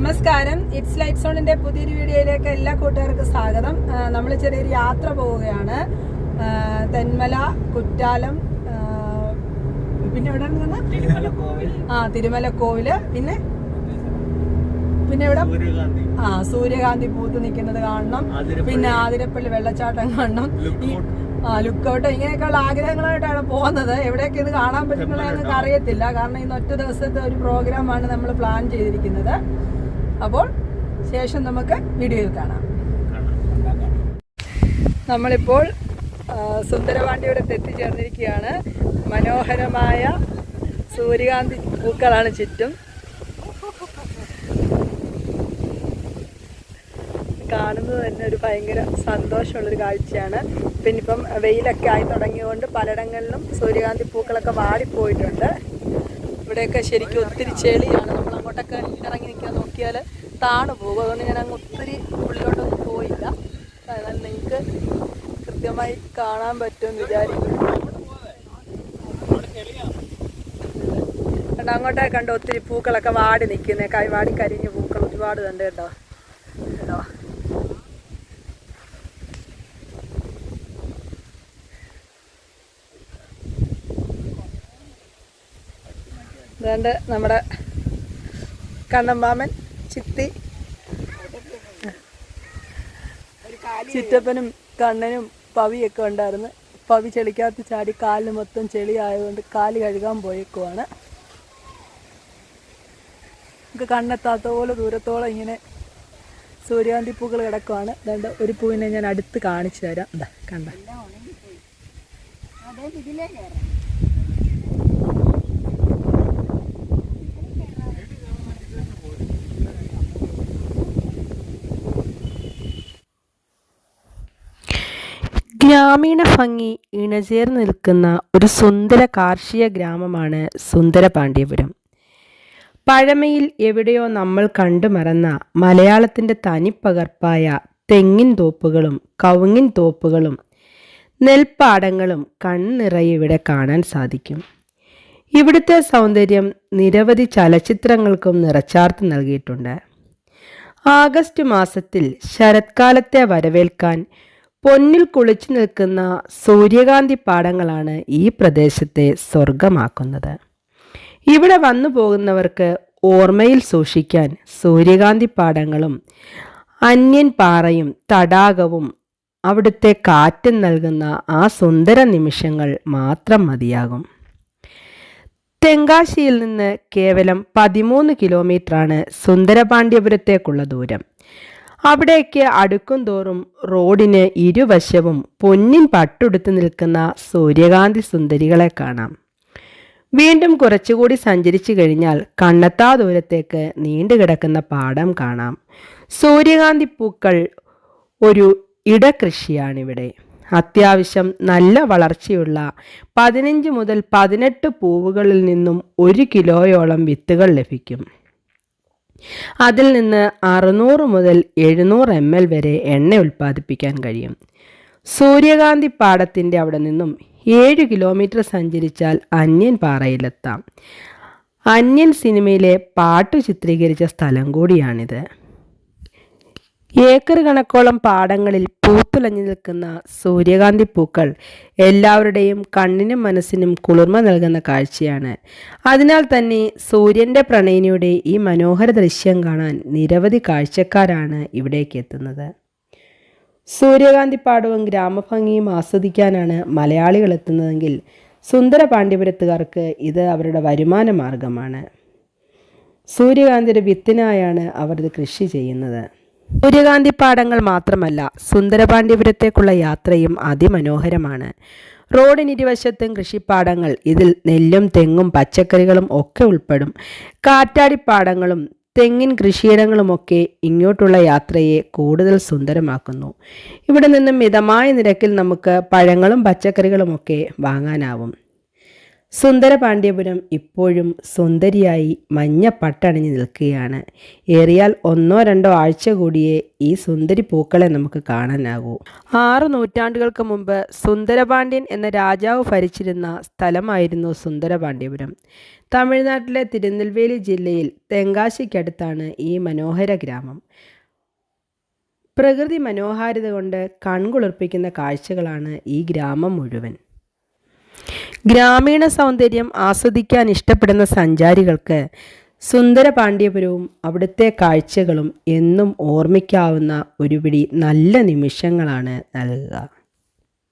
നമസ്കാരം. It's light സോണിന്റെ പുതിയൊരു വീഡിയോയിലേക്ക് എല്ലാ കൂട്ടുകാർക്കും സ്വാഗതം. നമ്മൾ ചെറിയൊരു യാത്ര പോവുകയാണ്. തെന്മല കുറ്റാലം പിന്നെ എവിടെ ആ തിരുമല കോവിൽ. പിന്നെ? പിന്നെ എവിടെ? ആ സൂര്യകാന്തി പൂത്ത് നിൽക്കുന്നത് കാണണം. പിന്നെ ആതിരപ്പള്ളി വെള്ളച്ചാട്ടം കാണണം. ലുക്കൗട്ട് ഇങ്ങനെയൊക്കെയുള്ള ആഗ്രഹങ്ങളായിട്ടാണ് പോകുന്നത്. എവിടെയൊക്കെ ഇത് കാണാൻ പറ്റുന്നത് ഞങ്ങൾക്ക് അറിയത്തില്ല. കാരണം ഇന്ന് ഒറ്റ ദിവസത്തെ ഒരു പ്രോഗ്രാമാണ് നമ്മൾ പ്ലാൻ ചെയ്തിരിക്കുന്നത്. അപ്പോൾ ശേഷം നമുക്ക് വീഡിയോയിൽ കാണാം. നമ്മളിപ്പോൾ സുന്ദരവാണ്ടിയുടെ എത്തിച്ചേർന്നിരിക്കുകയാണ് മനോഹരമായ സൂര്യകാന്തി പൂക്കളാണ് ചുറ്റും. കാണുന്നത് തന്നെ ഒരു ഭയങ്കര സന്തോഷമുള്ളൊരു കാഴ്ചയാണ്. പിന്നെ ഇപ്പം വെയിലൊക്കെ ആയി തുടങ്ങിയതുകൊണ്ട് പലയിടങ്ങളിലും സൂര്യകാന്തി പൂക്കളൊക്കെ വാടിപ്പോയിട്ടുണ്ട്. ഇവിടെയൊക്കെ ശരിക്കും ഒത്തിരി ചെളിയാണ്. നമ്മൾ അങ്ങോട്ടൊക്കെ ഇറങ്ങി നിൽക്കാൻ നോക്കിയാൽ താണു പോകും. അതുകൊണ്ട് ഞാൻ അങ്ങ് ഒത്തിരി ഉള്ളിലോട്ടൊന്നും പോയില്ല. എന്നാൽ നിങ്ങൾക്ക് കൃത്യമായി കാണാൻ പറ്റുമെന്ന് വിചാരിക്കുന്നു. കണ്ടോ കണ്ട് ഒത്തിരി പൂക്കളൊക്കെ വാടി നിൽക്കുന്നേ. വാടി കരിഞ്ഞ പൂക്കൾ ഒരുപാട് കണ്ട് കേട്ടോ. അതുകൊണ്ട് നമ്മുടെ കണ്ണമ്പാമൻ ചിത്തി ചിറ്റപ്പനും കണ്ണനും പവിയൊക്കെ ഉണ്ടായിരുന്നു. പവി ചെളിക്കകത്ത് ചാടി കാലിന് മൊത്തം ചെളി ആയതുകൊണ്ട് കാൽ കഴുകാൻ പോയേക്കുവാണ്. നമുക്ക് കണ്ണെത്താത്ത പോലെ ദൂരത്തോളം ഇങ്ങനെ സൂര്യകാന്തി പൂക്കൾ കിടക്കുവാണ്. അതുകൊണ്ട് ഒരു പൂവിനെ ഞാൻ അടുത്ത് കാണിച്ചു തരാം. കണ്ട? ഗ്രാമീണ ഭംഗി ഇണചേർന്ന് നിൽക്കുന്ന ഒരു സുന്ദര കാർഷിക ഗ്രാമമാണ് സുന്ദരപാണ്ഡ്യപുരം. പഴമയിൽ എവിടെയോ നമ്മൾ കണ്ടു മറന്ന മലയാളത്തിന്റെ തനിപ്പകർപ്പായ തെങ്ങിൻ തോപ്പുകളും കവുങ്ങിൻ തോപ്പുകളും നെൽപ്പാടങ്ങളും കണ്ണിറയെ ഇവിടെ കാണാൻ സാധിക്കും. ഇവിടുത്തെ സൗന്ദര്യം നിരവധി ചലച്ചിത്രങ്ങൾക്കും നിറച്ചാർത്ത് നൽകിയിട്ടുണ്ട്. ആഗസ്റ്റ് മാസത്തിൽ ശരത്കാലത്തെ വരവേൽക്കാൻ പൊന്നിൽ കുളിച്ചു നിൽക്കുന്ന സൂര്യകാന്തി പാടങ്ങളാണ് ഈ പ്രദേശത്തെ സ്വർഗമാക്കുന്നത് ഇവിടെ വന്നു പോകുന്നവർക്ക് ഓർമ്മയിൽ സൂക്ഷിക്കാൻ സൂര്യകാന്തി പാടങ്ങളും അന്യൻ പാറയും തടാകവും അവിടുത്തെ കാറ്റും നൽകുന്ന ആ സുന്ദര നിമിഷങ്ങൾ മാത്രം മതിയാകും. തെങ്കാശിയിൽ നിന്ന് കേവലം പതിമൂന്ന് കിലോമീറ്ററാണ് സുന്ദരപാണ്ഡ്യപുരത്തേക്കുള്ള ദൂരം. അവിടേക്ക് അടുക്കും തോറും റോഡിന് ഇരുവശവും പൊന്നിൻ പട്ടുടുത്ത് നിൽക്കുന്ന സൂര്യകാന്തി സുന്ദരികളെ കാണാം. വീണ്ടും കുറച്ചുകൂടി സഞ്ചരിച്ചു കഴിഞ്ഞാൽ കണ്ണെത്താ ദൂരത്തേക്ക് നീണ്ടുകിടക്കുന്ന പാടം കാണാം. സൂര്യകാന്തി പൂക്കൾ ഒരു ഇടകൃഷിയാണിവിടെ. അത്യാവശ്യം നല്ല വളർച്ചയുള്ള പതിനഞ്ച് മുതൽ പതിനെട്ട് പൂവുകളിൽ നിന്നും ഒരു കിലോയോളം വിത്തുകൾ ലഭിക്കും. അതിൽ നിന്ന് അറുന്നൂറ് മുതൽ എഴുന്നൂറ് എം എൽ വരെ എണ്ണ ഉൽപ്പാദിപ്പിക്കാൻ കഴിയും. സൂര്യകാന്തി പാടത്തിന്റെ അവിടെ നിന്നും ഏഴ് കിലോമീറ്റർ സഞ്ചരിച്ചാൽ അന്യൻ പാറയിലെത്താം. അന്യൻ സിനിമയിലെ പാട്ട് ചിത്രീകരിച്ച സ്ഥലം കൂടിയാണിത്. ഏക്കർ കണക്കോളം പാടങ്ങളിൽ പൂത്തുലഞ്ഞു നിൽക്കുന്ന സൂര്യകാന്തി പൂക്കൾ എല്ലാവരുടെയും കണ്ണിനും മനസ്സിനും കുളിർമ നൽകുന്ന കാഴ്ചയാണ്. അതിനാൽ തന്നെ സൂര്യന്റെ പ്രണയിനിയുടെ ഈ മനോഹര ദൃശ്യം കാണാൻ നിരവധി കാഴ്ചക്കാരാണ് ഇവിടേക്ക് എത്തുന്നത്. സൂര്യകാന്തി പാടവും ഗ്രാമഭംഗിയും ആസ്വദിക്കാനാണ് മലയാളികൾ എത്തുന്നതെങ്കിൽ സുന്ദര പാണ്ഡ്യപുരത്തുകാർക്ക് ഇത് അവരുടെ വരുമാന മാർഗമാണ് സൂര്യകാന്തിയുടെ വിത്തിനായാണ് അവർ ഇത് കൃഷി ചെയ്യുന്നത്. സൂര്യകാന്തി പാടങ്ങൾ മാത്രമല്ല സുന്ദരപാണ്ഡ്യപുരത്തേക്കുള്ള യാത്രയും അതിമനോഹരമാണ്. റോഡിനിരുവശത്തും കൃഷിപ്പാടങ്ങൾ ഇതിൽ നെല്ലും തെങ്ങും പച്ചക്കറികളും ഒക്കെ ഉൾപ്പെടും. കാറ്റാടിപ്പാടങ്ങളും തെങ്ങിൻ കൃഷിയിടങ്ങളുമൊക്കെ ഇങ്ങോട്ടുള്ള യാത്രയെ കൂടുതൽ സുന്ദരമാക്കുന്നു. ഇവിടെ നിന്നും മിതമായ നിരക്കിൽ നമുക്ക് പഴങ്ങളും പച്ചക്കറികളുമൊക്കെ വാങ്ങാനാവും. സുന്ദരപാണ്ഡ്യപുരം ഇപ്പോഴും സുന്ദരിയായി മഞ്ഞ പട്ടണിഞ്ഞു നിൽക്കുകയാണ്. ഏറിയാൽ ഒന്നോ രണ്ടോ ആഴ്ച കൂടിയേ ഈ സുന്ദരി പൂക്കളെ നമുക്ക് കാണാനാകൂ. ആറു നൂറ്റാണ്ടുകൾക്ക് മുമ്പ് സുന്ദരപാണ്ഡ്യൻ എന്ന രാജാവ് ഭരിച്ചിരുന്ന സ്ഥലമായിരുന്നു സുന്ദരപാണ്ഡ്യപുരം. തമിഴ്നാട്ടിലെ തിരുനെൽവേലി ജില്ലയിൽ തെങ്കാശിക്കടുത്താണ് ഈ മനോഹര ഗ്രാമം. പ്രകൃതി മനോഹാരിത കൊണ്ട് കൺകുളിർപ്പിക്കുന്ന കാഴ്ചകളാണ് ഈ ഗ്രാമം മുഴുവൻ. ഗ്രാമീണ സൗന്ദര്യം ആസ്വദിക്കാൻ ഇഷ്ടപ്പെടുന്ന സഞ്ചാരികൾക്ക് സുന്ദര പാണ്ഡ്യപുരവും അവിടുത്തെ കാഴ്ചകളും എന്നും ഓർമ്മിക്കാവുന്ന ഒരുപിടി നല്ല നിമിഷങ്ങളാണ് നൽകുക.